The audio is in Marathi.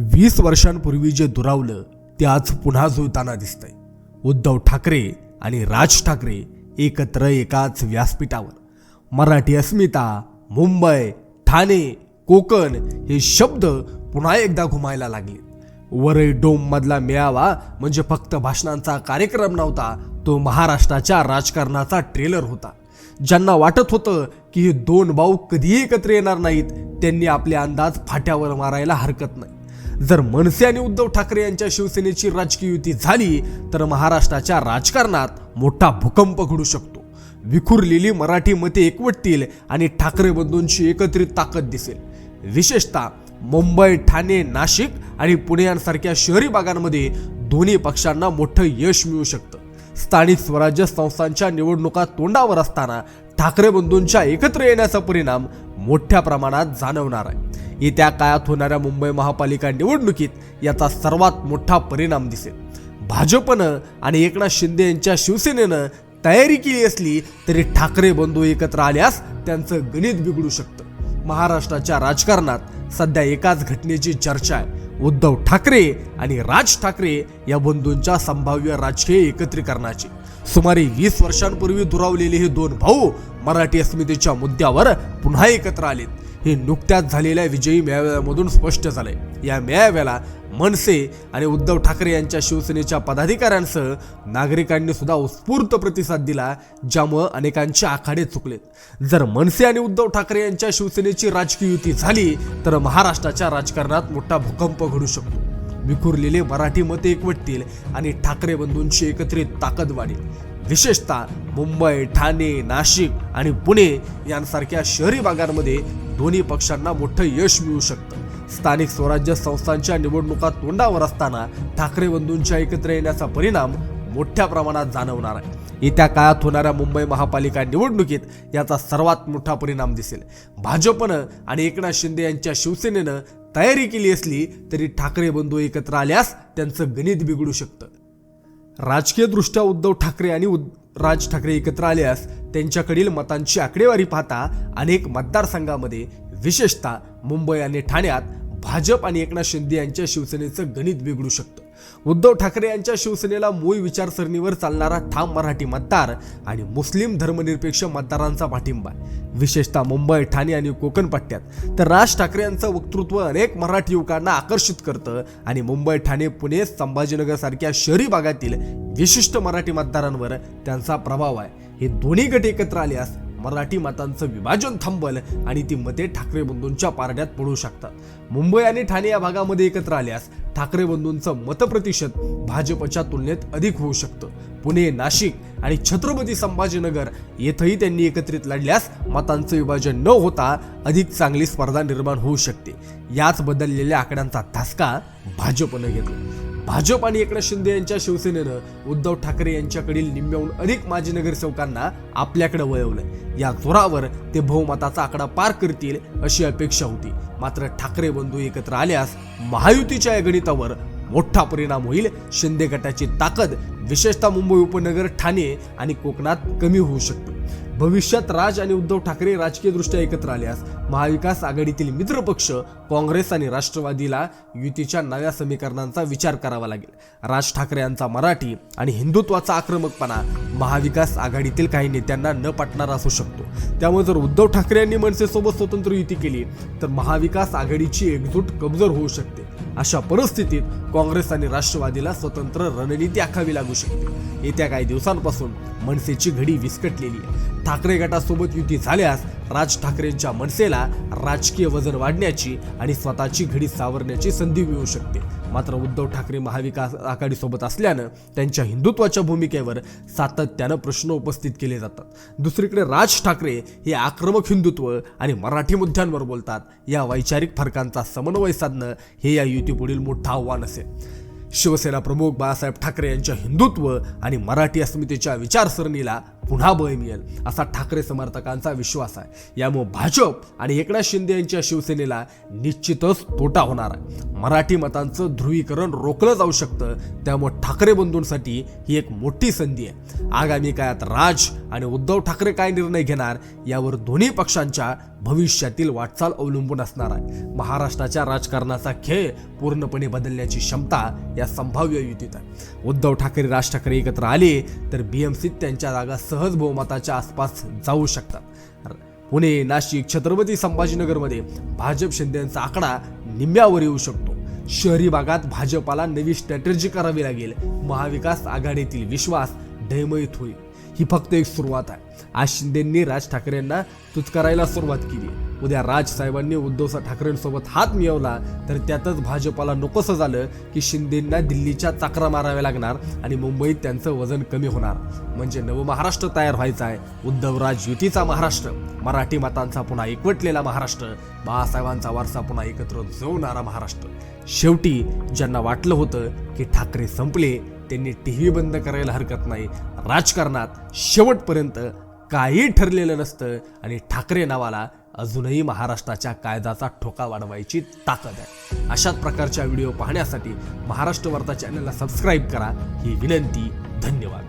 वीस वर्षांपूर्वी जे दुरावलं ते आज पुन्हा जुळताना दिसतंय. उद्धव ठाकरे आणि राज ठाकरे एकत्र एकाच व्यासपीठावर. मराठी अस्मिता मुंबई ठाणे कोकण हे शब्द पुन्हा एकदा घुमायला लागले. वरई डोम मधला मेळावा म्हणजे फक्त भाषणांचा कार्यक्रम नव्हता तो महाराष्ट्राच्या राजकारणाचा ट्रेलर होता. ज्यांना वाटत होतं की हे दोन भाऊ कधीही एकत्र येणार नाहीत त्यांनी आपले अंदाज फाट्यावर मारायला हरकत नाही. जर मनसे आणि उद्धव ठाकरे यांच्या शिवसेनेची राजकीय युती झाली तर महाराष्ट्राच्या राजकारणात मोठा भूकंप घडू शकतो. विखुरलेली मराठी मते एकवटतील आणि ठाकरे बंधूंची एकत्रित ताकद दिसेल. विशेषतः मुंबई ठाणे नाशिक आणि पुणे यांसारख्या शहरी भागांमध्ये दोन्ही पक्षांना मोठं यश मिळू शकतं. स्थानिक स्वराज्य संस्थांच्या निवडणुका तोंडावर असताना ठाकरे बंधूंच्या एकत्र येण्याचा परिणाम मोठ्या प्रमाणात जाणवणार आहे. येत्या काळात होणाऱ्या मुंबई महापालिका निवडणुकीत याचा सर्वात मोठा परिणाम दिसेल. भाजपनं आणि एकनाथ शिंदे यांच्या शिवसेनेनं तयारी केली असली तरी ठाकरे बंधू एकत्र आल्यास त्यांचं गणित बिघडू शकतं. महाराष्ट्राच्या राजकारणात सध्या एकाच घटनेची चर्चा आहे. उद्धव ठाकरे आणि राज ठाकरे या बंधूंच्या संभाव्य राजकीय एकत्रीकरणाची. सुमारे वीस वर्षांपूर्वी दुरावलेले हे दोन भाऊ मराठी अस्मितेच्या मुद्द्यावर पुन्हा एकत्र आलेत. हे नुकत्याच झालेल्या विजयी मेळाव्यामधून स्पष्ट झालंय. या मेळाव्याला मनसे आणि उद्धव ठाकरे यांच्या शिवसेनेच्या पदाधिकाऱ्यांसह नागरिकांनी सुद्धा उत्स्फूर्त प्रतिसाद दिला ज्यामुळं अनेकांचे आखाडे चुकलेत. जर मनसे आणि उद्धव ठाकरे यांच्या शिवसेनेची राजकीय युती झाली तर महाराष्ट्राच्या राजकारणात मोठा भूकंप घडू शकतो. विखुरलेले मराठी मते एकवटतील आणि ठाकरे बंधूंची एकत्रित ताकद वाढेल. विशेषतः मुंबई ठाणे नाशिक आणि पुणे यांसारख्या शहरी भागांमध्ये दोन्ही पक्षांना मोठं यश मिळू शकतं. स्थानिक स्वराज्य संस्थांच्या निवडणुका तोंडावर असताना ठाकरे बंधूंच्या एकत्र येण्याचा परिणाम मोठ्या प्रमाणात जाणवणार आहे. येत्या काळात होणाऱ्या मुंबई महापालिका निवडणुकीत याचा सर्वात मोठा परिणाम दिसेल. भाजपनं आणि एकनाथ शिंदे यांच्या शिवसेनेनं तयारी केली असली तरी ठाकरे बंधू एकत्र आल्यास त्यांचं गणित बिघडू शकतं. राजकीयदृष्ट्या उद्धव ठाकरे आणि उद- राज ठाकरे एकत्र आल्यास त्यांच्याकडील मतांची आकडेवारी पाहता अनेक मतदारसंघामध्ये विशेषतः मुंबई आणि ठाण्यात भाजप आणि एकनाथ शिंदे यांच्या शिवसेनेचं गणित बिघडू शकतं. उद्धव ठाकरे यांच्या शिवसेनेला मूळ विचारसरणीवर चालणारा ठाम मराठी मतदार आणि मुस्लिम धर्मनिरपेक्ष मतदारांचा पाठिंबा आहे. विशेषतः मुंबई ठाणे आणि कोकण पट्ट्यात तर राज ठाकरे यांचं वक्तृत्व अनेक मराठी युवकांना आकर्षित करतं आणि मुंबई ठाणे पुणे संभाजीनगर सारख्या शहरी भागातील विशिष्ट मराठी मतदारांवर त्यांचा प्रभाव आहे. हे दोन्ही गट एकत्र आल्यास मराठी मतांचं विभाजन थांबल आणि ती मते ठाकरे बंधूंच्या पारड्यात पडू शकतात. मुंबई आणि ठाणे या भागामध्ये एकत्र आल्यास ठाकरे बंधूंचं मतप्रतिशत भाजपच्या तुलनेत अधिक होऊ शकतं. पुणे नाशिक आणि छत्रपती संभाजीनगर येथेही त्यांनी एकत्रित लढल्यास मतांचं विभाजन न होता अधिक चांगली स्पर्धा निर्माण होऊ शकते. याच बदललेल्या आकड्यांचा धासका भाजपनं घेतला. भाजप आणि एकनाथ शिंदे यांच्या शिवसेनेनं उद्धव ठाकरे यांच्याकडील निम्म्याहून अधिक माजी नगरसेवकांना आपल्याकडे वळवलं या जोरावर ते बहुमताचा आकडा पार करतील अशी अपेक्षा होती. मात्र ठाकरे बंधू एकत्र आल्यास महायुतीच्या या गणितावर मोठा परिणाम होईल. शिंदे गटाची ताकद विशेषतः मुंबई उपनगर ठाणे आणि कोकणात कमी होऊ शकते. भविष्यात राज आणि उद्धव ठाकरे राजकीयदृष्ट्या एकत्र आल्यास महाविकास आघाडीतील मित्रपक्ष काँग्रेस आणि राष्ट्रवादीला युतीच्या नव्या समीकरणांचा विचार करावा लागेल. राज ठाकरे यांचा मराठी आणि हिंदुत्वाचा आक्रमकपणा महाविकास आघाडीतील काही नेत्यांना न पटणारा असू शकतो. त्यामुळे जर उद्धव ठाकरे यांनी मनसेसोबत स्वतंत्र युती केली तर महाविकास आघाडीची एकजूट कमजोर होऊ शकते. अशा परिस्थितीत काँग्रेस आणि राष्ट्रवादीला स्वतंत्र रणनीती आखावी लागू शकते. येत्या काही दिवसांपासून मनसेची घडी विस्कटलेली आहे. ठाकरे गटासोबत युती झाल्यास राज ठाकरेंच्या मनसेला राजकीय वजन वाढण्याची आणि स्वतःची घडी सावरण्याची संधी मिळू शकते. मात्र उद्धव ठाकरे महाविकास आघाडीसोबत असल्यानं त्यांच्या हिंदुत्वाच्या भूमिकेवर सातत्यानं प्रश्न उपस्थित केले जातात. दुसरीकडे राज ठाकरे हे आक्रमक हिंदुत्व आणि मराठी मुद्द्यांवर बोलतात. या वैचारिक फरकांचा समन्वय साधणं हे या युतीपुढील मोठं आव्हान असेल. शिवसेना प्रमुख बाळासाहेब ठाकरे यांच्या हिंदुत्व आणि मराठी अस्मितेच्या विचारसरणीला पुन्हा बळ मिळेल असा ठाकरे समर्थकांचा विश्वास आहे. यामुळे भाजप आणि एकनाथ शिंदे यांच्या शिवसेनेला निश्चितच तोटा होणार आहे. मराठी मतांचं ध्रुवीकरण रोखलं जाऊ शकतं त्यामुळे ठाकरे बंधूंसाठी ही एक मोठी संधी आहे. आगामी काळात राज आणि उद्धव ठाकरे काय निर्णय घेणार यावर दोन्ही पक्षांच्या भविष्यातील वाटचाल अवलंबून असणार आहे. महाराष्ट्राच्या राजकारणाचा खेळ पूर्णपणे बदलण्याची क्षमता या संभाव्य युतीत आहे. उद्धव ठाकरे राज ठाकरे एकत्र आले तर बीएमसीत त्यांच्या जागा सहज बहुमताच्या आसपास जाऊ शकतात. पुणे नाशिक छत्रपती संभाजीनगरमध्ये भाजप शिंदेचा आकडा निम्म्यावर येऊ शकतो. शहरी भागात भाजपाला नवी स्ट्रॅटेजी करावी लागेल. महाविकास आघाडीतील विश्वास डयमयीत होईल. ही फक्त एक सुरुवात आहे. आज शिंदेंनी राज ठाकरेंना तुचकारायला सुरुवात केली. उद्या राज साहेबांनी उद्धव ठाकरेंसोबत हात मिळवला तर त्यातच भाजपाला नकोसं झालं की शिंदेंना दिल्लीच्या चाकरा माराव्या लागणार आणि मुंबईत त्यांचं वजन कमी होणार. म्हणजे नव महाराष्ट्र तयार व्हायचा आहे. उद्धवराज युतीचा महाराष्ट्र मराठी मतांचा पुन्हा एकवटलेला महाराष्ट्र बाळासाहेबांचा वारसा पुन्हा एकत्र जोवणारा महाराष्ट्र. शेवटी ज्यांना वाटलं होतं की ठाकरे संपले त्यांनी टी व्ही बंद करायला हरकत नाही. राजकारणात शेवटपर्यंत काही ठरलेलं नसतं आणि ठाकरे नावाला अजूनही महाराष्ट्राच्या कायद्याचा ठोका वाढवायची ताकद आहे. अशाच प्रकारच्या व्हिडिओ पाहण्यासाठी महाराष्ट्र वार्ता चॅनलला सबस्क्राईब करा. ही विनंती धन्यवाद.